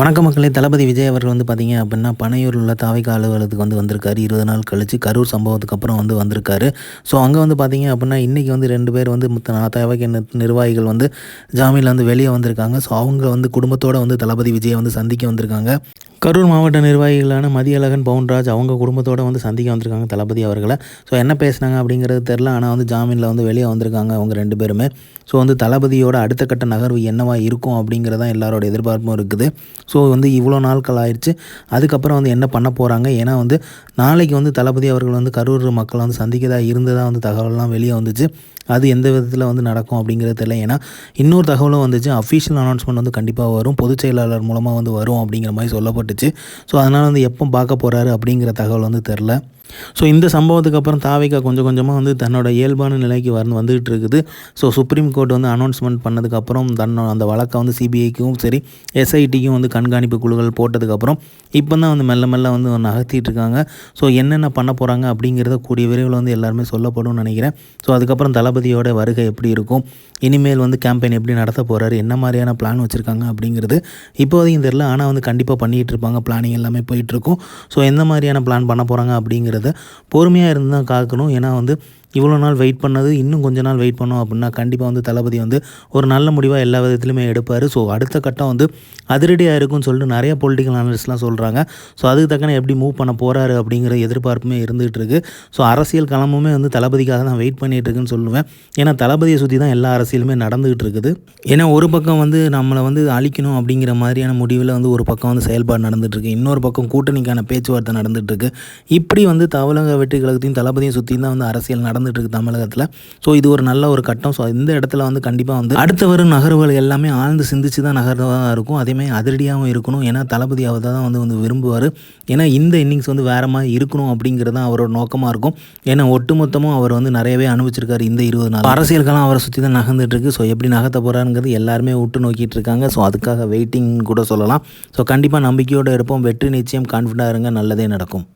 வணக்க மக்களே. தளபதி விஜய் அவர்கள் வந்து பார்த்தீங்க அப்படின்னா பனையூரில் உள்ள தாவைக்கா அலுவலகத்துக்கு வந்து வந்திருக்காரு. இருபது நாள் கழிச்சு கரூர் சம்பவத்துக்கு அப்புறம் வந்து வந்திருக்காரு. ஸோ அங்கே வந்து பார்த்திங்க அப்படின்னா இன்றைக்கி வந்து ரெண்டு பேர் வந்து தாவைக்க நிர்வாகிகள் வந்து ஜாமீனில் வந்து வெளியே வந்திருக்காங்க. ஸோ அவங்க வந்து குடும்பத்தோடு வந்து தளபதி விஜயை வந்து சந்திக்க வந்திருக்காங்க. கரூர் மாவட்ட நிர்வாகிகளான மதியழகன் பவுன்ராஜ் அவங்க குடும்பத்தோடு வந்து சந்திக்க வந்திருக்காங்க தளபதி அவர்களை. ஸோ என்ன பேசுனாங்க அப்படிங்கிறது தெரில ஆனால் வந்து ஜாமீனில் வந்து வெளியே வந்திருக்காங்க அவங்க ரெண்டு பேருமே. ஸோ வந்து தளபதியோட அடுத்த கட்ட நகர்வு என்னவா இருக்கும் அப்படிங்கிறதான் எல்லாரோட எதிர்பார்ப்பும் இருக்குது. ஸோ வந்து இவ்வளோ நாட்கள் ஆயிடுச்சு. அதுக்கப்புறம் வந்து என்ன பண்ண போகிறாங்க ஏன்னா வந்து நாளைக்கு வந்து தளபதி அவர்கள் வந்து கரூர் மக்களை வந்து சந்திக்கதாக இருந்ததாக வந்து தகவல்லாம் வெளியே வந்துச்சு. அது எந்த விதத்தில் வந்து நடக்கும் அப்படிங்கிறது தெரியல. ஏன்னா இன்னொரு தகவலும் வந்துச்சு. அஃபீஷியல் அனௌன்ஸ்மெண்ட் வந்து கண்டிப்பாக வரும். பொதுச் செயலாளர் மூலமாக வந்து வரும் அப்படிங்கிற மாதிரி சொல்லப்பட்டுச்சு ஸோ அதனால் வந்து எப்போ பார்க்க போகிறாரு அப்படிங்கிற தகவல் வந்து தெரில. ஸோ இந்த சம்பவத்துக்கு அப்புறம் தாவிகா கொஞ்சம் கொஞ்சமாக வந்து தன்னோட இயல்பான நிலைக்கு வந்து வந்துகிட்டு இருக்குது. ஸோ சுப்ரீம் கோர்ட் வந்து அனௌன்ஸ்மெண்ட் பண்ணதுக்கப்புறம் தன்னோட அந்த வழக்கை வந்து சிபிஐக்கும் சரி எஸ்ஐடிக்கும் வந்து கண்காணிப்பு குழுக்கள் போட்டதுக்கப்புறம் இப்போ தான் வந்து மெல்ல மெல்ல வந்து நகர்த்திட்டு இருக்காங்க. ஸோ என்னென்ன பண்ண போகிறாங்க அப்படிங்கிறத கூடிய விரைவில் வந்து எல்லாருமே சொல்லப்படும் நினைக்கிறேன். ஸோ அதுக்கப்புறம் தளபதியோட வருகை எப்படி இருக்கும்? இனிமேல் வந்து கேம்பெயின் எப்படி நடத்த போகிறாரு என்ன மாதிரியான பிளான் வச்சுருக்காங்க அப்படிங்கிறது இப்போதையும் தெரில ஆனால் வந்து கண்டிப்பாக பண்ணிகிட்டு இருப்பாங்க. பிளானிங் எல்லாமே போயிட்டுருக்கும் ஸோ எந்த மாதிரியான பிளான் பண்ண போகிறாங்க அப்படிங்கிறது அப்படிங்கிறத பொறுமையாக இருந்து தான் காக்கணும். ஏன்னா வந்து இவ்வளோ நாள் வெயிட் பண்ணது இன்னும் கொஞ்ச நாள் வெயிட் பண்ணோம் அப்படின்னா கண்டிப்பாக வந்து தளபதி வந்து ஒரு நல்ல முடிவாக எல்லா விதத்துலையுமே எடுப்பார். ஸோ அடுத்த கட்டம் வந்து அதிரடியாக இருக்கும்னு சொல்லிட்டு நிறைய பொலிட்டிக்கல் அனலிஸ்ட்லாம் சொல்கிறாங்க ஸோ அதுக்கு தக்கன எப்படி மூவ் பண்ண போகிறாரு அப்படிங்கிற எதிர்பார்ப்புமே இருந்துகிட்டு இருக்குது ஸோ அரசியல் களமுமே வந்து தளபதிக்காக தான் வெயிட் பண்ணிகிட்டு இருக்குன்னு சொல்லுவேன். ஏன்னா தளபதியை சுற்றி தான் எல்லா அரசியலுமே நடந்துகிட்டு இருக்குது. ஏன்னா ஒரு பக்கம் வந்து நம்மளை வந்து அழிக்கணும் அப்படிங்கிற மாதிரியான முடிவில் வந்து ஒரு பக்கம் வந்து செயல்பாடு நடந்துகிட்ருக்கு இன்னொரு பக்கம் கூட்டணிக்கான பேச்சுவார்த்தை நடந்துகிட்ருக்கு இப்படி வந்து தவளங்க வெற்றி கழகத்தையும் தளபதியும் சுற்றி தான் வந்து அரசியல் நடந்து நடந்துட்டு இருக்கு தமிழகத்தில். ஸோ இது ஒரு நல்ல ஒரு கட்டம். ஸோ இந்த இடத்துல வந்து கண்டிப்பாக வந்து அடுத்த வரும் நகர்வுகள் எல்லாமே ஆழ்ந்து சிந்திச்சு தான் நகர்வாக இருக்கும் அதேமாதிரி அதிரடியாகவும் இருக்கணும். ஏன்னா தளபதி அவர் தான் வந்து வந்து விரும்புவார். ஏன்னா இந்த இன்னிங்ஸ் வந்து வேற மாதிரி இருக்கணும் அப்படிங்கிறது தான் அவரோட நோக்கமாக இருக்கும். ஏன்னா ஒட்டுமொத்தமும் அவர் வந்து நிறையவே அனுபவிச்சிருக்காரு இந்த இருபது நாள் அரசியல் காலம் அவரை சுற்றி தான் நகர்ந்துட்டு இருக்கு ஸோ எப்படி நகர்த்த போகிறாருங்கிறது எல்லாருமே விட்டு நோக்கிட்டு இருக்காங்க. ஸோ அதுக்காக வெயிட்டிங் கூட சொல்லலாம். ஸோ கண்டிப்பாக நம்பிக்கையோடு இருப்போம். வெற்றி நிச்சயம் கான்ஃபிடண்டாக இருங்க. நல்லதே நடக்கும்.